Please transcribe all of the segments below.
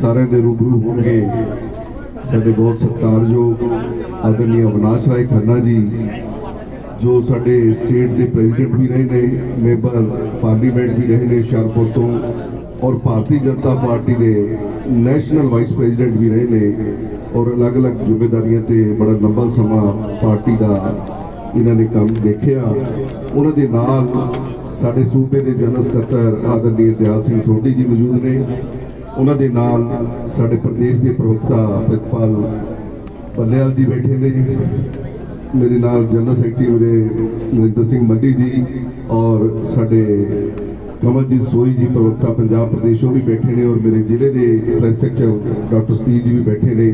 ਸਾਰਿਆਂ ਦੇ ਰੂਬਰੂ ਹੋਣਗੇ। ਸਾਡੇ ਬਹੁਤ ਸਤਿਕਾਰਯੋਗ ਆਦਰਨੀ ਅਵਨਾਸ਼ ਰਾਏ ਖੰਨਾ ਜੀ, ਜੋ ਸਾਡੇ ਸਟੇਟ ਦੇ ਪ੍ਰੈਜ਼ੀਡੈਂਟ ਵੀ ਰਹੇ ਨੇ, ਮੈਂਬਰ ਪਾਰਲੀਮੈਂਟ ਵੀ ਰਹੇ ਨੇ ਹੁਸ਼ਿਆਰਪੁਰ ਤੋਂ, ਔਰ ਭਾਰਤੀ ਜਨਤਾ ਪਾਰਟੀ ਦੇ ਨੈਸ਼ਨਲ ਵਾਈਸ ਪ੍ਰੈਜ਼ੀਡੈਂਟ ਵੀ ਰਹੇ ਨੇ, ਔਰ ਅਲੱਗ-ਅਲੱਗ ਜ਼ਿੰਮੇਵਾਰੀਆਂ ਤੇ ਬੜਾ ਲੰਬਾ ਸਮਾਂ ਪਾਰਟੀ ਦਾ ਇਹਨਾਂ ਨੇ ਕੰਮ ਦੇਖਿਆ। ਉਹਨਾਂ ਦੇ ਨਾਲ ਸਾਡੇ ਸੂਬੇ ਦੇ ਜਨਰਲ ਸਕੱਤਰ ਆਦਰਨੀ ਇਤਿਹਾਸ ਸਿੰਘ ਸੋਢੀ ਜੀ ਮੌਜੂਦ ਨੇ ਉਹਨਾਂ ਦੇ ਨਾਲ ਸਾਡੇ ਪ੍ਰਦੇਸ਼ ਦੇ ਪ੍ਰਵਕਤਾ ਪ੍ਰਿਤਪਾਲ ਬੱਲੇਵਾਲ ਜੀ ਬੈਠੇ ਨੇ। ਮੇਰੇ ਨਾਲ ਜਨਰਲ ਸੈਕਟਰੀ ਮੇਰੇ ਨਰਿੰਦਰ ਸਿੰਘ ਮੱਡੀ ਜੀ ਔਰ ਸਾਡੇ ਕਮਲਜੀਤ ਸੋਈ ਜੀ ਪ੍ਰਵਕਤਾ ਪੰਜਾਬ ਪ੍ਰਦੇਸ਼ ਉਹ ਵੀ ਬੈਠੇ ਨੇ ਔਰ ਮੇਰੇ ਜ਼ਿਲ੍ਹੇ ਦੇ ਪ੍ਰੈਸ ਸੈਕਟਰ ਡਾਕਟਰ ਸਤੀਸ਼ ਜੀ ਵੀ ਬੈਠੇ ਨੇ।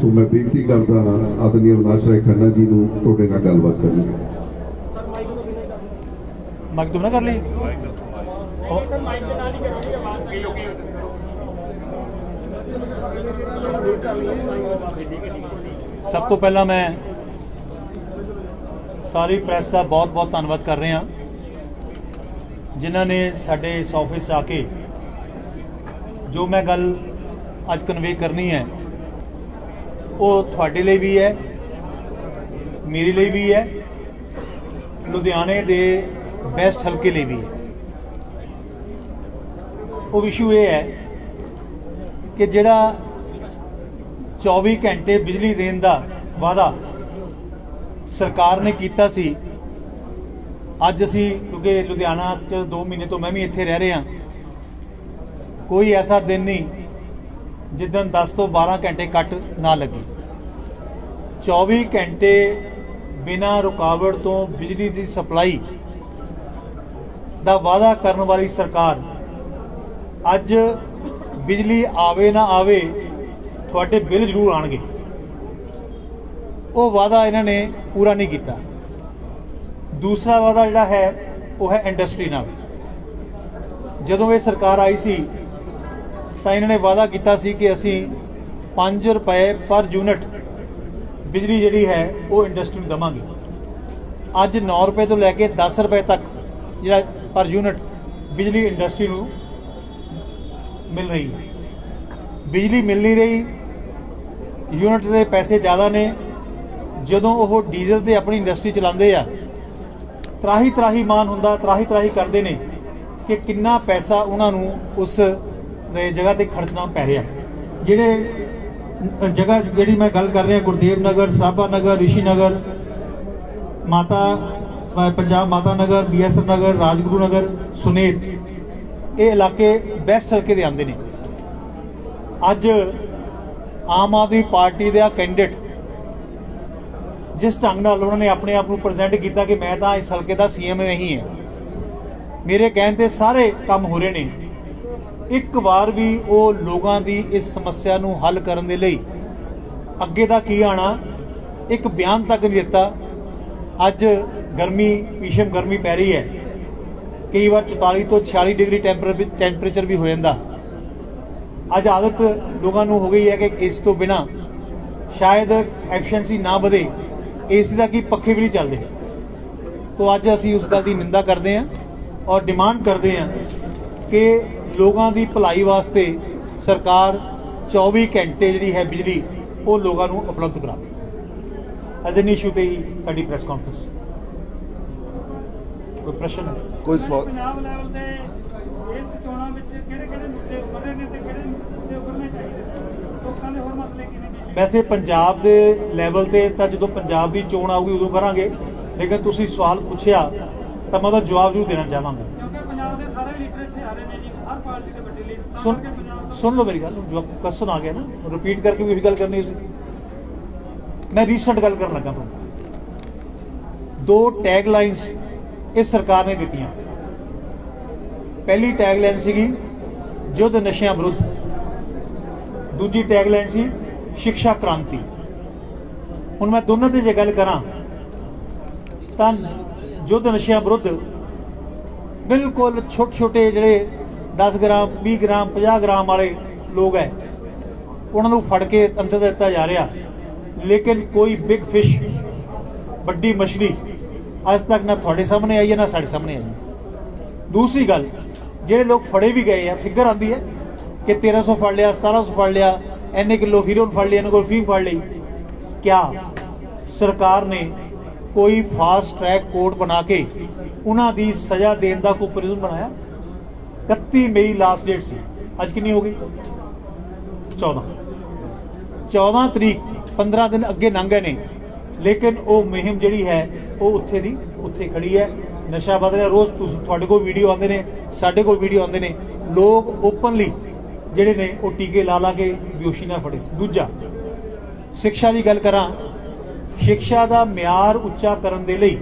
ਸੋ ਮੈਂ ਬੇਨਤੀ ਕਰਦਾ ਆਦਰਨੀ ਅਵਨਾਸ਼ ਰਾਏ ਖੰਨਾ ਜੀ ਨੂੰ ਤੁਹਾਡੇ ਨਾਲ ਗੱਲਬਾਤ ਕਰਨੀ। ਮਾਈਕ ਤੁਮ ਨਾ ਕਰ ਲਈ? ਸਭ ਤੋਂ ਪਹਿਲਾਂ ਮੈਂ ਸਾਰੀ ਪ੍ਰੈਸ ਦਾ ਬਹੁਤ-ਬਹੁਤ ਧੰਨਵਾਦ ਕਰ ਰਿਹਾ। ਜਿਨ੍ਹਾਂ ਨੇ ਸਾਡੇ ਇਸ ਆਫਿਸ ਆ ਕੇ ਜੋ ਮੈਂ ਗੱਲ ਅੱਜ ਕਨਵੇ ਕਰਨੀ ਹੈ, ਉਹ ਤੁਹਾਡੇ ਲਈ ਵੀ ਹੈ, ਮੇਰੇ ਲਈ ਵੀ ਹੈ, ਲੁਧਿਆਣੇ ਦੇ ਬੈਸਟ ਹਲਕੇ ਲਈ ਵੀ ਹੈ। ਉਹ ਇਸ਼ੂ ਇਹ ਹੈ ਕਿ ਜਿਹੜਾ 24 ਘੰਟੇ ਬਿਜਲੀ ਦੇਣ ਦਾ ਵਾਅਦਾ ਸਰਕਾਰ ਨੇ ਕੀਤਾ ਸੀ, ਅੱਜ ਅਸੀਂ, ਕਿਉਂਕਿ ਲੁਧਿਆਣਾ ਚ 2 ਮਹੀਨੇ ਤੋਂ ਮੈਂ ਵੀ ਇੱਥੇ ਰਹਿ ਰਿਹਾ, ਕੋਈ ਐਸਾ ਦਿਨ ਨਹੀਂ ਜਿੱਦਨ 10 ਤੋਂ 12 ਘੰਟੇ ਕੱਟ ਨਾ ਲੱਗੇ। 24 ਘੰਟੇ ਬਿਨਾਂ ਰੁਕਾਵਟ ਤੋਂ ਬਿਜਲੀ ਦੀ ਸਪਲਾਈ ਦਾ ਵਾਅਦਾ ਕਰਨ ਵਾਲੀ ਸਰਕਾਰ ਅੱਜ ਬਿਜਲੀ ਆਵੇ ਨਾ ਆਵੇ, ਤੁਹਾਡੇ ਬਿੱਲ ਜ਼ਰੂਰ ਆਣਗੇ। ਉਹ ਵਾਅਦਾ ਇਹਨਾਂ ਨੇ ਪੂਰਾ ਨਹੀਂ ਕੀਤਾ। ਦੂਸਰਾ ਵਾਅਦਾ ਜਿਹੜਾ ਹੈ, ਉਹ ਹੈ ਇੰਡਸਟਰੀ ਨਾਲ। ਜਦੋਂ ਇਹ ਸਰਕਾਰ ਆਈ ਸੀ, ਤਾਂ ਇਹਨਾਂ ਨੇ ਵਾਅਦਾ ਕੀਤਾ ਸੀ ਕਿ ਅਸੀਂ 5 ਰੁਪਏ ਪਰ ਯੂਨਿਟ ਬਿਜਲੀ ਜਿਹੜੀ ਹੈ, ਉਹ ਇੰਡਸਟਰੀ ਨੂੰ ਦਵਾਂਗੇ। ਅੱਜ 9 ਰੁਪਏ ਤੋਂ ਲੈ ਕੇ 10 ਰੁਪਏ ਤੱਕ ਜਿਹੜਾ ਪਰ ਯੂਨਿਟ ਬਿਜਲੀ ਇੰਡਸਟਰੀ ਨੂੰ ਮਿਲ ਰਹੀ। ਹੈ ਬਿਜਲੀ ਮਿਲ ਨਹੀਂ ਰਹੀ। ਯੂਨਿਟ ਦੇ ਪੈਸੇ ਜ਼ਿਆਦਾ ਨੇ। ਜਦੋਂ ਉਹ ਡੀਜ਼ਲ ਤੇ ਆਪਣੀ ਇੰਡਸਟਰੀ ਚਲਾਉਂਦੇ ਆ ਤਰਾਹੀ ਤਰਾਹੀ ਮਾਨ ਹੁੰਦਾ ਤਰਾਹੀ ਤਰਾਹੀ ਕਰਦੇ ਨੇ ਕਿ ਕਿੰਨਾ ਪੈਸਾ ਉਹਨਾਂ ਨੂੰ ਉਸ ਦੇ ਜਗ੍ਹਾ ਤੇ ਖਰਚਣਾ ਪੈ ਰਿਹਾ। ਜਿਹੜੇ ਜਗ੍ਹਾ ਜਿਹੜੀ ਮੈਂ ਗੱਲ ਕਰ ਰਿਹਾ, ਗੁਰਦੇਵ ਨਗਰ, ਸਾਬਾ ਨਗਰ, ਰਿਸ਼ੀ ਨਗਰ, ਮਾਤਾ ਪੰਜਾਬ ਮਾਤਾ ਨਗਰ ਬੀਐਸਐਫ ਨਗਰ, ਰਾਜਗੁਰੂ ਨਗਰ, ਸੁਨੇਤ ਇਹ ਇਲਾਕੇ ਬੈਸਟ ਹਲਕੇ ਦੇ ਆਉਂਦੇ ਨੇ। ਅੱਜ ਆਮ ਆਦਮੀ ਪਾਰਟੀ ਦਾ ਕੈਂਡੀਡੇਟ ਜਿਸ ਢੰਗ ਨਾਲ ਉਹਨਾਂ ਨੇ ਆਪਣੇ ਆਪ ਨੂੰ ਪ੍ਰੈਜ਼ੈਂਟ ਕੀਤਾ ਕਿ ਮੈਂ ਤਾਂ ਇਸ ਹਲਕੇ ਦਾ ਸੀਐਮ ਨਹੀਂ ਹੈ। ਮੇਰੇ ਕਹਿਣ ਤੇ ਸਾਰੇ ਕੰਮ ਹੋ ਰਹੇ ਨੇ। ਇੱਕ ਵਾਰ ਵੀ ਉਹ ਲੋਕਾਂ ਦੀ ਇਸ ਸਮੱਸਿਆ ਨੂੰ ਹੱਲ ਕਰਨ ਦੇ ਲਈ ਅੱਗੇ ਦਾ ਕੀ ਆਣਾ, ਇੱਕ ਬਿਆਨ ਤੱਕ ਨਹੀਂ ਦਿੱਤਾ। ਅੱਜ ਗਰਮੀ, ਭੀਸ਼ਮ ਗਰਮੀ ਪੈ ਰਹੀ ਹੈ। ਕਈ ਵਾਰ 44 ਤੋਂ 46 ਡਿਗਰੀ ਟੈਂਪਰੇ- ਟੈਂਪਰੇਚਰ ਵੀ ਹੋ ਜਾਂਦਾ। ਅੱਜ ਆਦਤ ਲੋਕਾਂ ਨੂੰ ਹੋ ਗਈ ਹੈ ਕਿ ਇਸ ਤੋਂ ਬਿਨਾ ਸ਼ਾਇਦ ਐਫੀਸ਼ੀਐਂਸੀ ਨਾ ਵਧੇ, ਏਸੀ ਦਾ ਕੀ ਪੱਖੇ ਵੀ ਨਹੀਂ ਚੱਲਦੇ। ਤੋਂ ਅੱਜ ਅਸੀਂ ਉਸ ਗੱਲ ਦੀ ਨਿੰਦਾ ਕਰਦੇ ਹਾਂ ਔਰ ਡਿਮਾਂਡ ਕਰਦੇ ਹਾਂ ਕਿ ਲੋਕਾਂ ਦੀ ਭਲਾਈ ਵਾਸਤੇ ਸਰਕਾਰ 24 ਘੰਟੇ ਜਿਹੜੀ ਹੈ ਬਿਜਲੀ, ਉਹ ਲੋਕਾਂ ਨੂੰ ਉਪਲਬਧ ਕਰਾਵੇ। ਅਜੇ ਇਸ਼ੂ ਤੇ ਹੀ ਸਾਡੀ ਪ੍ਰੈਸ ਕਾਨਫਰੰਸ ਕੋਈ ਪ੍ਰਸ਼ਨ ਹੈ? ਕੋਈ ਸਵਾਲ ਪੰਜਾਬ ਲੈਵਲ ਤੇ ਇਸ ਚੋਣਾਂ ਵਿੱਚ ਕਿਹੜੇ ਕਿਹੜੇ ਮੁੱਦੇ ਉੱਭਰ ਰਹੇ ਨੇ ਤੇ ਕਿਹੜੇ ਮੁੱਦੇ ਉੱਭਰਨੇ ਚਾਹੀਦੇ ਲੋਕਾਂ ਦੇ ਹੋਰ ਮਸਲੇ ਕੀ ਨੇ? ਵੈਸੇ ਪੰਜਾਬ ਦੇ ਲੈਵਲ ਤੇ ਤਾਂ ਜਦੋਂ ਪੰਜਾਬ ਦੀ ਚੋਣ ਆਊਗੀ ਉਦੋਂ ਕਰਾਂਗੇ ਲੇਕਿਨ ਤੁਸੀਂ ਸਵਾਲ ਪੁੱਛਿਆ ਤਾਂ ਮੈਂ ਉਹਦਾ ਜਵਾਬ ਜ਼ਰੂਰ ਦੇਣਾ ਚਾਹਾਂਗਾ। ਕਿਉਂਕਿ ਪੰਜਾਬ ਦੇ ਸਾਰੇ ਲੀਡਰ ਇੱਥੇ ਆ ਰਹੇ ਨੇ ਜੀ ਹਰ ਪਾਰਟੀ ਦੇ ਵੱਡੇ ਲੀਡਰ ਸੁਣ ਸੁਣ ਲਓ ਮੇਰੀ ਗੱਲ ਜੋ ਕੁਐਸਚਨ ਆ ਗਿਆ ਨਾ ਰਿਪੀਟ ਕਰਕੇ ਵੀ ਉਹੀ ਗੱਲ ਕਰਨੀ ਸੀ ਮੈਂ ਰੀਸੈਂਟ ਗੱਲ ਕਰਨ ਲੱਗਾ ਤੁਹਾਨੂੰ। ਦੋ ਟੈਗ ਲਾਈਨਸ ਇਸ ਸਰਕਾਰ ਨੇ ਦਿੱਤੀਆਂ। ਪਹਿਲੀ ਟੈਗ ਲਾਈਨ ਸੀਗੀ ਯੁੱਧ ਨਸ਼ਿਆਂ ਵਿਰੁੱਧ। ਦੂਜੀ ਟੈਗ ਲਾਈਨ ਸੀ ਸਿੱਖਿਆ ਕ੍ਰਾਂਤੀ। ਹੁਣ ਮੈਂ ਦੋਨਾਂ ਤੇ ਜੇ ਗੱਲ ਕਰਾਂ, ਤਾਂ ਯੁੱਧ ਨਸ਼ਿਆਂ ਵਿਰੁੱਧ ਬਿਲਕੁਲ ਛੋਟੇ ਛੋਟੇ ਜਿਹੜੇ 10 ਗ੍ਰਾਮ 20 ਗ੍ਰਾਮ 50 ਗ੍ਰਾਮ ਵਾਲੇ ਲੋਕ ਹੈ, ਉਹਨਾਂ ਨੂੰ ਫੜ ਕੇ ਅੰਦਰ ਦਿੱਤਾ ਜਾ ਰਿਹਾ। ਲੇਕਿਨ ਕੋਈ ਬਿਗ ਫਿਸ਼ ਵੱਡੀ ਮਛਲੀ ਅੱਜ ਤੱਕ ਨਾ ਤੁਹਾਡੇ ਸਾਹਮਣੇ ਆਈ ਹੈ, ਨਾ ਸਾਡੇ ਸਾਹਮਣੇ ਆਈ ਹੈ। ਦੂਸਰੀ ਗੱਲ, ਜਿਹੜੇ ਲੋਕ ਫੜੇ ਵੀ ਗਏ ਆ ਫਿਗਰ ਆਂਦੀ ਹੈ ਕਿ 1300 ਫੜ ਲਿਆ 1700 ਫੜ ਲਿਆ ਐਨੇ ਕਿਲੋ ਹੀਰੋਇਨ ਫੜ ਲਈ ਇਹਨਾਂ ਕੋਲ ਫੀਮ ਫੜ ਲਈ। ਕਿਆ ਸਰਕਾਰ ਨੇ ਕੋਈ ਫਾਸਟ ਟਰੈਕ ਕੋਰਟ ਬਣਾ ਕੇ ਉਹਨਾਂ ਦੀ ਸਜ਼ਾ ਦੇਣ ਦਾ ਕੋਈ ਪ੍ਰਿਜ਼ਮ ਬਣਾਇਆ? 31 ਮਈ ਲਾਸਟ ਡੇਟ ਸੀ। ਅੱਜ ਕਿੰਨੀ ਹੋ ਗਈ? 14 14 ਤਰੀਕ 15 ਦਿਨ ਅੱਗੇ ਲੰਘ ਗਏ ਨੇ। ਲੇਕਿਨ ਉਹ ਮੁਹਿੰਮ ਜਿਹੜੀ ਹੈ ਉਹ ਉੱਥੇ ਦੀ ਉੱਥੇ ਖੜੀ ਹੈ। ਨਸ਼ਾ ਵੱਧ ਰਿਹਾ। ਰੋਜ਼ ਤੁਸੀਂ, ਤੁਹਾਡੇ ਕੋਲ ਵੀਡੀਓ ਆਉਂਦੇ ਨੇ, ਸਾਡੇ ਕੋਲ ਵੀਡੀਓ ਆਉਂਦੇ ਨੇ। ਲੋਕ ਓਪਨਲੀ ਜਿਹੜੇ ਨੇ, ਉਹ ਟੀਕੇ ਲਾ ਲਾ ਕੇ ਬਿਓਸ਼ੀ ਨਾ ਫੜੇ। ਦੂਜਾ, ਸਿੱਖਿਆ ਦੀ ਗੱਲ ਕਰਾਂ। ਸਿੱਖਿਆ ਦਾ ਮਿਆਰ ਉੱਚਾ ਕਰਨ ਦੇ ਲਈ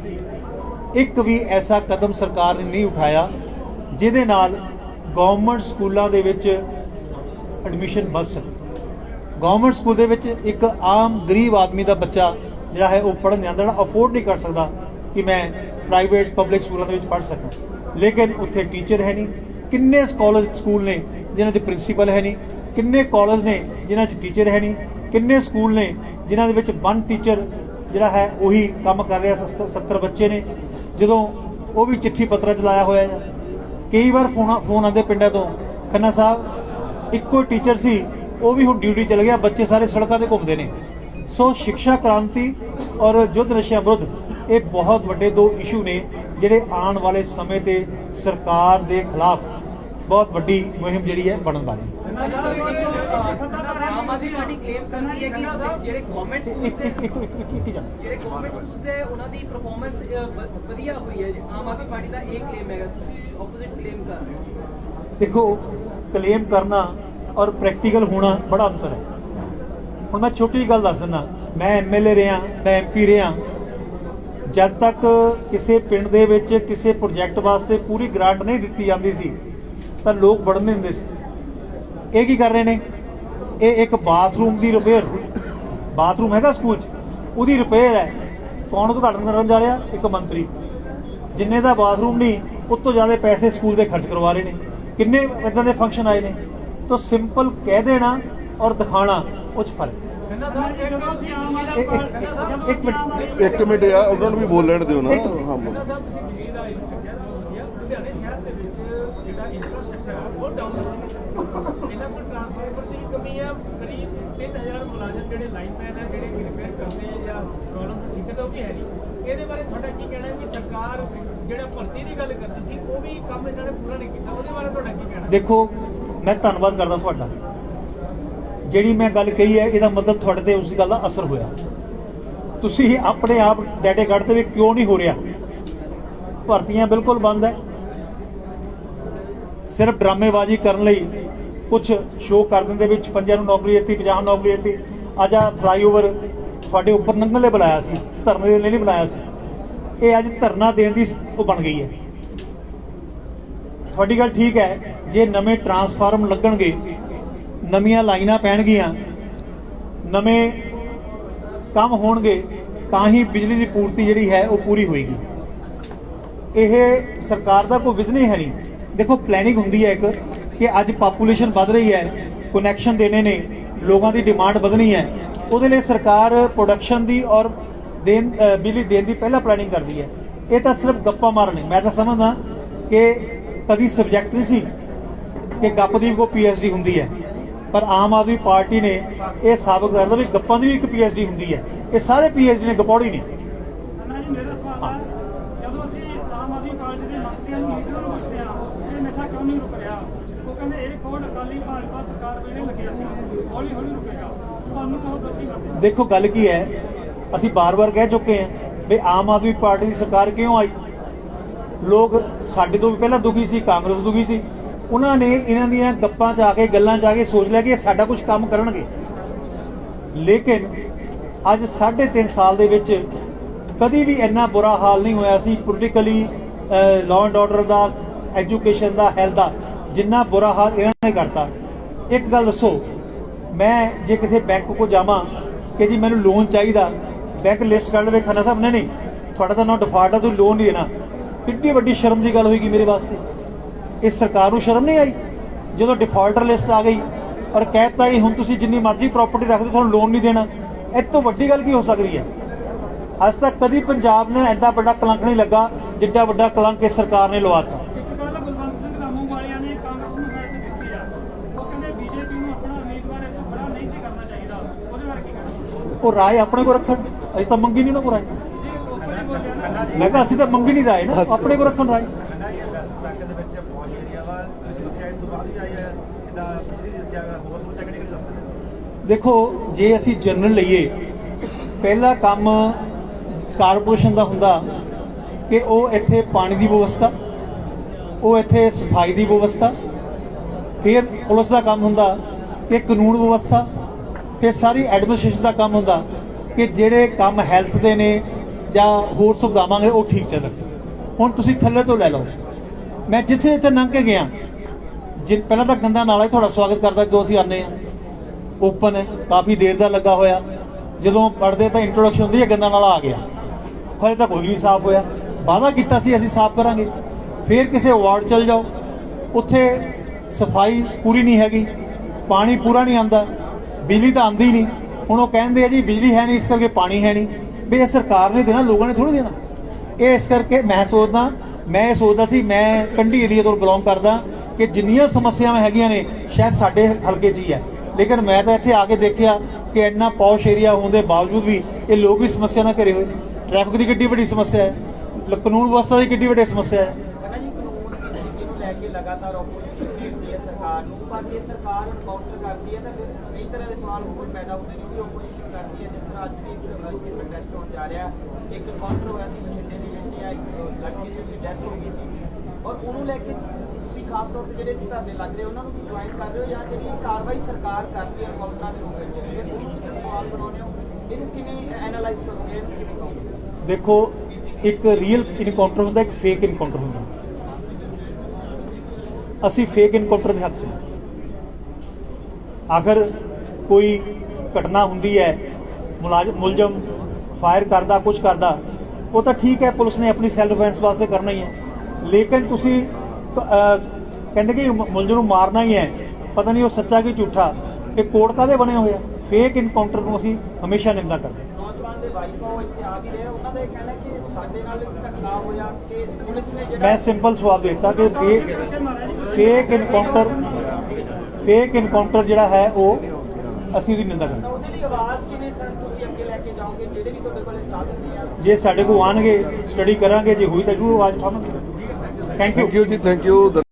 ਇੱਕ ਵੀ ਐਸਾ ਕਦਮ ਸਰਕਾਰ ਨੇ ਨਹੀਂ ਉਠਾਇਆ, ਜਿਹਦੇ ਨਾਲ ਗਵਰਨਮੈਂਟ ਸਕੂਲਾਂ ਦੇ ਵਿੱਚ ਐਡਮਿਸ਼ਨ ਵੱਧ ਸਕੇ। ਗਵਰਨਮੈਂਟ ਸਕੂਲ ਦੇ ਵਿੱਚ ਇੱਕ ਆਮ ਗਰੀਬ ਆਦਮੀ ਦਾ ਬੱਚਾ ਜਿਹੜਾ ਹੈ ਉਹ ਪੜ੍ਹਨ ਜਾਂਦਾ ਜਿਹੜਾ ਅਫੋਰਡ ਨਹੀਂ ਕਰ ਸਕਦਾ ਕਿ ਮੈਂ ਪ੍ਰਾਈਵੇਟ ਪਬਲਿਕ ਸਕੂਲਾਂ ਦੇ ਵਿੱਚ ਪੜ੍ਹ ਸਕਾਂ। ਲੇਕਿਨ ਉੱਥੇ ਟੀਚਰ ਹੈ ਨਹੀਂ। ਕਿੰਨੇ ਕਾਲਜ ਸਕੂਲ ਨੇ ਜਿਨ੍ਹਾਂ 'ਚ ਪ੍ਰਿੰਸੀਪਲ ਹੈ ਨਹੀਂ? ਕਿੰਨੇ ਕਾਲਜ ਨੇ ਜਿਨ੍ਹਾਂ 'ਚ ਟੀਚਰ ਹੈ ਨਹੀਂ? ਕਿੰਨੇ ਸਕੂਲ ਨੇ ਜਿਨ੍ਹਾਂ ਦੇ ਵਿੱਚ ਵਨ ਟੀਚਰ ਜਿਹੜਾ ਹੈ ਉਹੀ ਕੰਮ ਕਰ ਰਿਹਾ 70 ਬੱਚੇ ਨੇ? ਜਦੋਂ ਉਹ ਵੀ ਚਿੱਠੀ ਪੱਤਰਾਂ 'ਚ ਲਾਇਆ ਹੋਇਆ ਹੈ। ਕਈ ਵਾਰ ਫੋਨ ਫੋਨ ਆਉਂਦੇ ਪਿੰਡਾਂ ਤੋਂ, ਖੰਨਾ ਸਾਹਿਬ, ਇੱਕੋ ਟੀਚਰ ਸੀ, ਉਹ ਵੀ ਹੁਣ ਡਿਊਟੀ ਚਲ ਗਿਆ, ਬੱਚੇ ਸਾਰੇ ਸੜਕਾਂ ਤੇ ਘੁੰਮਦੇ ਨੇ। ਸੋ ਸਿੱਖਿਆ ਕ੍ਰਾਂਤੀ ਔਰ ਯੁੱਧ ਨਸ਼ਿਆਂ ਵਿਰੁੱਧ ਇਹ ਬਹੁਤ ਵੱਡੇ ਦੋ ਇਸ਼ੂ ਨੇ ਜਿਹੜੇ ਆਉਣ ਵਾਲੇ ਸਮੇਂ ਤੇ ਸਰਕਾਰ ਦੇ ਖਿਲਾਫ ਬਹੁਤ ਵੱਡੀ ਮੁਹਿੰਮ ਜਿਹੜੀ ਹੈ ਬਣਨ ਵਾਲੀ ਹੈ। ਆਮ ਆਦਮੀ ਪਾਰਟੀ ਕਲੇਮ ਕਰਦੀ ਹੈ ਕਿ ਜਿਹੜੇ ਗਵਰਨਮੈਂਟ ਇੱਕ ਸਕੂਲਸ ਇੱਕ ਹੈ ਇੱਕ ਇੱਕ ਇੱਕ- ਇੱਕ ਜਾਣਾ ਜਿਹੜੇ ਗਵਰਨਮੈਂਟ ਸਕੂਲਸ ਹੈ ਉਹਨਾਂ ਦੀ ਪਰਫਾਰਮੈਂਸ ਵਧੀਆ ਹੋਈ ਹੈ। ਆਮ ਆਦਮੀ ਪਾਰਟੀ ਦਾ ਇਹ ਕਲੇਮ ਹੈਗਾ। ਤੁਸੀਂ ਆਪੋਜ਼ਿਟ ਕਲੇਮ ਕਰ ਰਹੇ ਹੋ। ਦੇਖੋ ਕਲੇਮ ਕਰਨਾ ਔਰ ਪ੍ਰੈਕਟੀਕਲ ਹੋਣਾ ਬੜਾ ਅੰਤਰ ਹੈ। ਹੁਣ ਮੈਂ ਛੋਟੀ ਜਿਹੀ ਗੱਲ ਦੱਸ ਦਿੰਦਾ। ਮੈਂ ਐਮਐਲਏ ਰਿਹਾ, ਮੈਂ ਐਮਪੀ ਰਿਹਾ। ਜਦ ਤੱਕ ਕਿਸੇ ਪਿੰਡ ਦੇ ਵਿੱਚ ਕਿਸੇ ਪ੍ਰੋਜੈਕਟ ਵਾਸਤੇ ਪੂਰੀ ਗ੍ਰਾਂਟ ਨਹੀਂ ਦਿੱਤੀ ਜਾਂਦੀ ਸੀ, ਤਾਂ ਲੋਕ ਵੜਨ ਨਹੀਂ ਦਿੰਦੇ ਸੀ। ਇਹ ਕੀ ਕਰ ਰਹੇ ਨੇ? ਇਹ ਇੱਕ ਬਾਥਰੂਮ ਦੀ ਰਿਪੇਅਰ ਬਾਥਰੂਮ ਹੈਗਾ ਸਕੂਲ 'ਚ। ਉਹਦੀ ਰਿਪੇਅਰ ਹੈ। ਕੌਣ ਉਦਘਾਟਨ ਕਰਨ ਜਾ ਰਿਹਾ? ਇੱਕ ਮੰਤਰੀ। ਜਿੰਨੇ ਦਾ ਬਾਥਰੂਮ ਨਹੀਂ, ਉਸ ਤੋਂ ਜ਼ਿਆਦਾ ਪੈਸੇ ਸਕੂਲ ਦੇ ਖਰਚ ਕਰਵਾ ਰਹੇ ਨੇ। ਕਿੰਨੇ ਇਦਾਂ ਦੇ ਫੰਕਸ਼ਨ ਆਏ ਨੇ? ਤਾਂ ਸਿੰਪਲ ਕਹਿ ਦੇਣਾ ਔਰ ਦਿਖਾਣਾ ਉਹ 'ਚ ਫ਼ਰਕ ਹੈ। ਇੱਕ- ਇੱਕ- ਇੱਕ ਮਿੰਟ। ਇੱਕ ਮਿੰਟ ਆ ਉਹਨਾਂ ਨੂੰ ਵੀ ਬੋਲਣ ਦਿਓ ਨਾ। ਹਾਂ ਬੋਲੋ। ਪਹਿਲਾਂ ਸਾਹਿਬ ਤੁਸੀਂ ਬਿਜਲੀ ਦਾ ਇਸ਼ੂ ਚੱਕਿਆ ਗਿਆ ਲੁਧਿਆਣੇ ਸ਼ਹਿਰ ਦੇ ਵਿੱਚ ਜਿਹੜਾ ਇਨਫਰਾਸਟ੍ਰਕਚਰ ਹੈ ਬਹੁਤ ਡਾਊਨ ਹੈ ਇਹਨਾਂ ਕੋਲ ਟਰਾਂਸਫਾਰਮਰ ਦੀ ਵੀ ਕਮੀ ਹੈ ਕਰੀਬ 3000 ਮੁਲਾਜ਼ਮ ਜਿਹੜੇ ਲਾਈਨਮੈਨ ਹੈ ਜਿਹੜੇ ਰਿਪੇਅਰ ਕਰਦੇ ਆ ਜਾਂ ਪ੍ਰੋਬਲਮ ਠੀਕ ਹੈ ਉਹ ਵੀ ਹੈ ਨਹੀਂ। ਇਹਦੇ ਬਾਰੇ ਤੁਹਾਡਾ ਕੀ ਕਹਿਣਾ ਹੈ ਕਿ ਸਰਕਾਰ ਜਿਹੜਾ ਭਰਤੀ ਦੀ ਗੱਲ ਕਰਦੀ ਸੀ ਉਹ ਵੀ ਕੰਮ ਇਹਨਾਂ ਨੇ ਪੂਰਾ ਨਹੀਂ ਕੀਤਾ। ਉਹਦੇ ਬਾਰੇ ਤੁਹਾਡਾ ਕੀ ਕਹਿਣਾ ਦੇਖੋ ਮੈਂ ਧੰਨਵਾਦ ਕਰਦਾ ਤੁਹਾਡਾ। ਜਿਹੜੀ ਮੈਂ ਗੱਲ ਕਹੀ ਹੈ, ਇਹਦਾ ਮਤਲਬ ਤੁਹਾਡੇ ਤੇ ਉਸ ਗੱਲ ਦਾ ਅਸਰ ਹੋਇਆ। ਤੁਸੀਂ ਆਪਣੇ ਆਪ ਡਾਟੇ ਕੱਢਦੇ ਵੀ ਕਿਉਂ ਨਹੀਂ ਹੋ ਰਿਹਾ? ਭਰਤੀਆਂ ਬਿਲਕੁਲ ਬੰਦ ਹੈ। ਸਿਰਫ ਡਰਾਮੇਬਾਜ਼ੀ ਕਰਨ ਲਈ ਕੁਝ ਸ਼ੋਅ ਕਰ ਦਿੰਦੇ ਵਿੱਚ ਪੰਜਾਂ ਨੂੰ ਨੌਕਰੀ ਦਿੱਤੀ 50 ਨੂੰ ਨੌਕਰੀ ਦਿੱਤੀ। ਅੱਜ ਆ ਫਲਾਈਓਵਰ ਤੁਹਾਡੇ ਉੱਪਰ ਨੰਗਣ ਲਈ ਬੁਲਾਇਆ ਸੀ, ਧਰਨੇ ਦੇ ਲਈ ਨਹੀਂ ਬੁਲਾਇਆ ਸੀ। ਇਹ ਅੱਜ ਧਰਨਾ ਦੇਣ ਦੀ ਉਹ ਬਣ ਗਈ ਹੈ। ਤੁਹਾਡੀ ਗੱਲ ਠੀਕ ਹੈ, ਜੇ ਨਵੇਂ ਟਰਾਂਸਫਾਰਮ ਲੱਗਣਗੇ ਨਵੀਆਂ ਲਾਈਨਾਂ ਪੈਣਗੀਆਂ, ਨਵੇਂ ਕੰਮ ਹੋਣਗੇ, ਤਾਂ ਹੀ ਬਿਜਲੀ ਦੀ ਪੂਰਤੀ ਜਿਹੜੀ ਹੈ ਉਹ ਪੂਰੀ ਹੋਏਗੀ। ਇਹ ਸਰਕਾਰ ਦਾ ਕੋਈ ਵਿਜ਼ਨ ਹੀ ਹੈ ਨਹੀਂ। ਦੇਖੋ ਪਲੈਨਿੰਗ ਹੁੰਦੀ ਹੈ ਇੱਕ ਕਿ ਅੱਜ ਪਾਪੂਲੇਸ਼ਨ ਵੱਧ ਰਹੀ ਹੈ ਕਨੈਕਸ਼ਨ ਦੇਣੇ ਨੇ, ਲੋਕਾਂ ਦੀ ਡਿਮਾਂਡ ਵਧਣੀ ਹੈ। ਉਹਦੇ ਲਈ ਸਰਕਾਰ ਪ੍ਰੋਡਕਸ਼ਨ ਦੀ ਔਰ ਦੇਣ ਬਿਜਲੀ ਦੇਣ ਦੀ ਪਹਿਲਾਂ ਪਲੈਨਿੰਗ ਕਰਦੀ ਹੈ। ਇਹ ਤਾਂ ਸਿਰਫ ਗੱਪਾਂ ਮਾਰਨੇ। ਮੈਂ ਤਾਂ ਸਮਝਦਾ ਕਿ ਕਦੀ ਸਬਜੈਕਟ ਨਹੀਂ ਸੀ ਕਿ ਗੱਪ ਦੀ ਵੀ ਕੋਈ ਪੀਐਚਡੀ ਹੁੰਦੀ ਹੈ। ਪਰ ਆਮ ਆਦਮੀ ਪਾਰਟੀ ਨੇ ਇਹ ਸਾਬਤ ਕਰਦਾ ਵੀ ਗੱਪਾਂ ਦੀ ਵੀ ਇੱਕ ਪੀਐਚਡੀ ਹੁੰਦੀ ਹੈ। ਇਹ ਸਾਰੇ ਪੀਐਚਡੀ ਨੇ ਗਪੌੜੀ ਨਹੀਂ। ਨਾ ਜਦੋਂ ਅਸੀਂ ਆਮ ਆਦਮੀ ਪਾਰਟੀ ਦੇ ਮੰਤਰੀਆਂ ਨੂੰ ਲੀਡਰਾਂ ਨੂੰ ਪੁੱਛਦੇ ਆ ਇਹ ਨਸ਼ਾ ਕਿਉਂ ਨਹੀਂ ਰੁਕ ਰਿਹਾ? ਉਹ ਕਹਿੰਦੇ ਇਹ ਕੋਡ ਅਕਾਲੀ ਭਾਜਪਾ ਸਰਕਾਰ ਵੇਲੇ ਲੱਗਿਆ ਸੀ। ਹੌਲੀ ਹੌਲੀ ਰੁਕੇਗਾ। ਤੁਹਾਨੂੰ ਕਹੋ ਦੋਸ਼ੀ ਕਰਦੇ ਦੇਖੋ ਗੱਲ ਕੀ ਹੈ? ਅਸੀਂ ਬਾਰ-ਬਾਰ ਕਹਿ ਚੁੱਕੇ ਹਾਂ ਵੀ ਆਮ ਆਦਮੀ ਪਾਰਟੀ ਦੀ ਸਰਕਾਰ ਕਿਉਂ ਆਈ? ਲੋਕ ਸਾਡੇ ਤੋਂ ਵੀ ਪਹਿਲਾਂ ਦੁਖੀ ਸੀ ਕਾਂਗਰਸ ਦੁਖੀ ਸੀ। ਉਹਨਾਂ ਨੇ ਇਹਨਾਂ ਦੀਆਂ ਗੱਪਾਂ 'ਚ ਆ ਕੇ, ਗੱਲਾਂ 'ਚ ਆ ਕੇ ਸੋਚ ਲਿਆ ਕਿ ਇਹ ਸਾਡਾ ਕੁਝ ਕੰਮ ਕਰਨਗੇ। ਲੇਕਿਨ ਅੱਜ 3.5 ਸਾਲ ਦੇ ਵਿੱਚ ਕਦੀ ਵੀ ਇੰਨਾ ਬੁਰਾ ਹਾਲ ਨਹੀਂ ਹੋਇਆ ਸੀ। ਪੋਲੀਟੀਕਲੀ ਲਾਅ ਐਂਡ ਆਰਡਰ ਦਾ ਐਜੂਕੇਸ਼ਨ ਦਾ ਹੈਲਥ ਦਾ, ਜਿੰਨਾ ਬੁਰਾ ਹਾਲ ਇਹਨਾਂ ਨੇ ਕਰਤਾ। ਇੱਕ ਗੱਲ ਦੱਸੋ, ਮੈਂ ਜੇ ਕਿਸੇ ਬੈਂਕ ਕੋ ਜਾਵਾਂ ਕਿ ਜੀ ਮੈਨੂੰ ਲੋਨ ਚਾਹੀਦਾ ਬੈਂਕ ਲਿਸਟ ਕੱਢ ਲਵੇ ਖਾਨਾ ਸਾਹਿਬ ਨੇ, ਨਹੀਂ। ਤੁਹਾਡਾ ਤਾਂ ਨਾ ਡਿਫਾਲਟ ਆ, ਤੁਸੀਂ ਲੋਨ ਨਹੀਂ ਦੇਣਾ। ਕਿੰਨੀ ਵੱਡੀ ਸ਼ਰਮ ਦੀ ਗੱਲ ਹੋਏਗੀ ਮੇਰੇ ਵਾਸਤੇ। ਇਸ ਸਰਕਾਰ ਨੂੰ ਸ਼ਰਮ ਨਹੀਂ ਆਈ? ਜਦੋਂ ਡਿਫਾਲਟਰ ਲਿਸਟ ਆ ਗਈ ਔਰ ਕਹਿਤਾ ਕਿ ਹੁਣ ਤੁਸੀਂ ਜਿੰਨੀ ਮਰਜ਼ੀ ਪ੍ਰਾਪਰਟੀ ਰੱਖਦੇ ਤੁਹਾਨੂੰ ਲੋਨ ਨਹੀਂ ਦੇਣਾ। ਇਹ ਵੱਡੀ ਗੱਲ ਕੀ ਹੋ ਸਕਦੀ ਹੈ? ਅੱਜ ਤੱਕ ਕਦੀ ਪੰਜਾਬ ਨੇ ਐਡਾ ਵੱਡਾ ਕਲੰਕ ਨਹੀਂ ਲੱਗਾ ਜਿੱਡਾ ਵੱਡਾ ਕਲੰਕ ਇਸ ਸਰਕਾਰ ਨੇ ਲਵਾ ਦਿੱਤਾ। ਉਹ ਰਾਏ ਆਪਣੇ ਕੋ ਰੱਖਣ ਅਸੀਂ ਤਾਂ ਮੰਗੀ ਨਹੀਂ ਨਾ ਕੋ ਰਾਏ। ਮੈਂ ਕਿਹਾ ਅਸੀਂ ਤਾਂ ਮੰਗੀ ਨਹੀਂ ਰਾਏ ਨਾ ਆਪਣੇ ਕੋ ਰੱਖਣ ਰਾਏ। ਦੇਖੋ, ਜੇ ਅਸੀਂ ਜਨਰਲ ਲਈਏ, ਪਹਿਲਾ ਕੰਮ ਕਾਰਪੋਰੇਸ਼ਨ ਦਾ ਹੁੰਦਾ ਕਿ ਉਹ ਇੱਥੇ ਪਾਣੀ ਦੀ ਵਿਵਸਥਾ, ਉਹ ਇੱਥੇ ਸਫ਼ਾਈ ਦੀ ਵਿਵਸਥਾ, ਫਿਰ ਪੁਲਿਸ ਦਾ ਕੰਮ ਹੁੰਦਾ ਕਿ ਕਾਨੂੰਨ ਵਿਵਸਥਾ, ਫਿਰ ਸਾਰੀ ਐਡਮਿਨਿਸਟ੍ਰੇਸ਼ਨ ਦਾ ਕੰਮ ਹੁੰਦਾ ਕਿ ਜਿਹੜੇ ਕੰਮ ਹੈਲਥ ਦੇ ਨੇ ਜਾਂ ਹੋਰ ਸੁਵਿਧਾਵਾਂ ਨੇ ਉਹ ਠੀਕ ਚੱਲਣ ਹੁਣ ਤੁਸੀਂ ਥੱਲੇ ਤੋਂ ਲੈ ਲਓ। ਮੈਂ ਜਿੱਥੇ ਜਿੱਥੇ ਲੰਘ ਕੇ ਗਿਆ, ਜਿ, ਪਹਿਲਾਂ ਤਾਂ ਗੰਦਾ ਨਾਲਾ ਹੀ ਤੁਹਾਡਾ ਸਵਾਗਤ ਕਰਦਾ ਜਦੋਂ ਅਸੀਂ ਆਨੇ ਆ ਓਪਨ ਹੈ, ਕਾਫੀ ਦੇਰ ਦਾ ਲੱਗਾ ਹੋਇਆ। ਜਦੋਂ ਪੜਦੇ ਤਾਂ ਇੰਟਰੋਡਕਸ਼ਨ ਹੁੰਦੀ ਹੈ ਗੰਦਾ ਨਾਲਾ ਆ ਗਿਆ। ਹਲੇ ਤਾਂ ਕੋਈ ਨਹੀਂ ਸਾਫ਼ ਹੋਇਆ। ਵਾਅਦਾ ਕੀਤਾ ਸੀ, ਅਸੀਂ ਸਾਫ਼ ਕਰਾਂਗੇ। ਫਿਰ ਕਿਸੇ ਵਾਰਡ ਚਲ ਜਾਓ। ਉੱਥੇ ਸਫ਼ਾਈ ਪੂਰੀ ਨਹੀਂ ਹੈਗੀ। ਪਾਣੀ ਪੂਰਾ ਨਹੀਂ ਆਂਦਾ ਬਿਜਲੀ ਤਾਂ ਆਂਦੀ ਨਹੀਂ। ਹੁਣ ਉਹ ਕਹਿੰਦੇ ਆ ਜੀ, ਬਿਜਲੀ ਹੈ ਨਹੀਂ, ਇਸ ਕਰਕੇ ਪਾਣੀ ਹੈ ਨਹੀਂ। ਵੀ ਇਹ ਸਰਕਾਰ ਨੇ ਦੇਣਾ, ਲੋਕਾਂ ਨੇ ਥੋੜੀ ਦੇਣਾ। ਇਹ ਇਸ ਕਰਕੇ ਮੈਂ ਸੋਚਦਾ, ਮੈਂ ਇਹ ਸੋਚਦਾ ਸੀ, ਮੈਂ ਕੰਢੀ ਏਰੀਆ ਤੋਂ ਬਿਲੋਂਗ ਕਰਦਾ ਕਿ ਜਿੰਨੀਆਂ ਸਮੱਸਿਆਵਾਂ ਹੈਗੀਆਂ ਨੇ, ਸ਼ਾਇਦ ਸਾਡੇ ਹਲਕੇ 'ਚ ਹੀ ਹੈ। ਲੇਕਿਨ ਮੈਂ ਤਾਂ ਇੱਥੇ ਆ ਕੇ ਦੇਖਿਆ ਕਿ ਇੰਨਾ ਪੌਸ਼ ਏਰੀਆ ਹੋਣ ਦੇ ਬਾਵਜੂਦ ਵੀ ਇਹ ਲੋਕ ਵੀ ਸਮੱਸਿਆ ਨਾਲ ਘਿਰੇ ਹੋਏ ਨੇ। ਟ੍ਰੈਫਿਕ ਦੀ ਕਿੱਡੀ ਵੱਡੀ ਸਮੱਸਿਆ ਹੈ। ਲ- ਕਾਨੂੰਨ ਵਿਵਸਥਾ ਦੀ ਕਿੱਡੀ ਵੱਡੀ ਸਮੱਸਿਆ ਹੈ। ਕਹਿੰਦਾ ਜੀ, ਕਾਨੂੰਨ ਦੀ ਸਥਿਤੀ ਨੂੰ ਲੈ ਕੇ ਲਗਾਤਾਰ ਆਪੋਜੀਸ਼ਨ ਕੀਤੀ ਹੈ ਸਰਕਾਰ ਨੂੰ। ਪਰ ਜੇ ਸਰਕਾਰ ਕਾਊਂਟਰ ਕਰਦੀ ਹੈ ਤਾਂ ਫਿਰ ਕਈ ਤਰ੍ਹਾਂ ਦੇ ਸਵਾਲ ਹੋਰ ਪੈਦਾ ਹੁੰਦੇ ਨੇ ਉਹ ਵੀ ਆਪੋਜੀਸ਼ਨ ਕਰਦੀ ਹੈ। ਜਿਸ ਤਰ੍ਹਾਂ ਅੱਜ ਵੀ ਇੱਕ ਇੱਥੇ ਪ੍ਰੋਟੈਸਟ ਹੋਣ ਜਾ ਰਿਹਾ ਇੱਕ ਕਾਊਂਟਰ ਹੋਇਆ ਸੀ ਬਠਿੰਡੇ ਦੇ ਵਿੱਚ ਜਾਂ ਇੱਕ ਲੜਕੀ ਦੀ ਵਿੱਚ ਡੈਥ ਹੋ ਗਈ ਸੀ। ਔਰ ਉਹਨੂੰ ਲੈ ਕੇ ਤੁਸੀਂ ਖਾਸ ਤੌਰ ਤੇ ਜਿਹੜੇ ਧਰਨੇ ਲੱਗ ਰਹੇ ਉਹਨਾਂ ਨੂੰ ਜੁਆਇਨ ਕਰ ਰਹੇ ਹੋ ਜਾਂ ਜਿਹੜੀ ਕਾਰਵਾਈ ਸਰਕਾਰ ਕਰਦੀ ਹੈ ਕਾਊਂਟਰਾਂ ਦੇ ਰੂਪ ਵਿੱਚ? ਤੇ ਉਹਨੂੰ ਤੁਸੀਂ ਸਵਾਲ ਬਣਾਉਂਦੇ ਹੋ, ਇਹਨੂੰ ਕਿਵੇਂ ਐਨਾਲਾਈਜ਼ ਕਰੋਗੇ? ਕਿਵੇਂ ਕਹੋਗੇ? ਦੇਖੋ, ਇੱਕ ਰੀਅਲ ਇਨਕਾਊਂਟਰ ਹੁੰਦਾ, ਇੱਕ ਫੇਕ ਇਨਕਾਊਂਟਰ ਹੁੰਦਾ। ਅਸੀਂ ਫੇਕ ਇਨਕਾਊਂਟਰ ਦੇ ਹੱਥ 'ਚ ਹਾਂ। ਅਗਰ ਕੋਈ ਘਟਨਾ ਹੁੰਦੀ ਹੈ, ਮੁਲਾਜ਼ਮ, ਮੁਲਜ਼ਮ ਫਾਇਰ ਕਰਦਾ ਕੁਝ ਕਰਦਾ, ਉਹ ਤਾਂ ਠੀਕ ਹੈ, ਪੁਲਿਸ ਨੇ ਆਪਣੀ ਸੈਲਫ ਡਿਫੈਂਸ ਵਾਸਤੇ ਕਰਨਾ ਹੀ ਹੈ। ਲੇਕਿਨ ਤੁਸੀਂ ਕਹਿੰਦੇ ਕਿ ਮੁਲਜ਼ਮ ਨੂੰ ਮਾਰਨਾ ਹੀ ਹੈ। ਪਤਾ ਨਹੀਂ ਉਹ ਸੱਚਾ ਕਿ ਝੂਠਾ। ਇਹ ਕੋਡ ਕਾਦੇ ਬਣੇ ਹੋਏ ਆ? ਫੇਕ ਇਨਕਾਊਂਟਰ ਨੂੰ ਅਸੀਂ ਹਮੇਸ਼ਾ ਨਿੰਦਾ ਕਰਦੇ ਹਾਂ। ਨੌਜਵਾਨ ਦੇ ਆ ਉਹ ਇੱਥੇ ਆ ਵੀ ਰਹੇ ਉਹਨਾਂ ਦਾ ਕਹਿਣਾ ਕਿ ਸਾਡੇ ਨਾਲ ਧੱਕਾ ਹੋਇਆ ਕਿ ਪੁਲਿਸ ਨੇ ਜਿਹੜਾ ਮੈਂ ਸਿੰਪਲ ਜਵਾਬ ਦਿੱਤਾ ਕਿ fake fake encounter fake encounter ਜਿਹੜਾ ਹੈ ਉਹ ਅਸੀਂ ਉਹਦੀ ਨਿੰਦਾ ਕਰਦੇ ਉਹਦੇ ਲਈ ਆਵਾਜ਼ ਕਿਵੇਂ ਸਰ ਤੁਸੀਂ ਅੱਗੇ ਲੈ ਕੇ ਜਾਓਗੇ? ਜਿਹੜੇ ਵੀ ਤੁਹਾਡੇ ਕੋਲੇ ਸਾਧਨ ਨੇ ਆ। ਜੇ ਸਾਡੇ ਕੋਲ ਆਣਗੇ ਸਟੱਡੀ ਕਰਾਂਗੇ ਜੇ ਹੋਈ ਤਾਂ ਜਰੂਰ ਆਵਾਜ਼ ਉਠਾਵਾਂਗੇ। thank you. Thank you